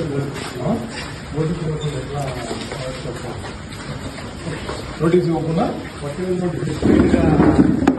notice ఇవ్వకుండా ఎట్లా notice ఇవ్వకుండా డిస్ప్లేగా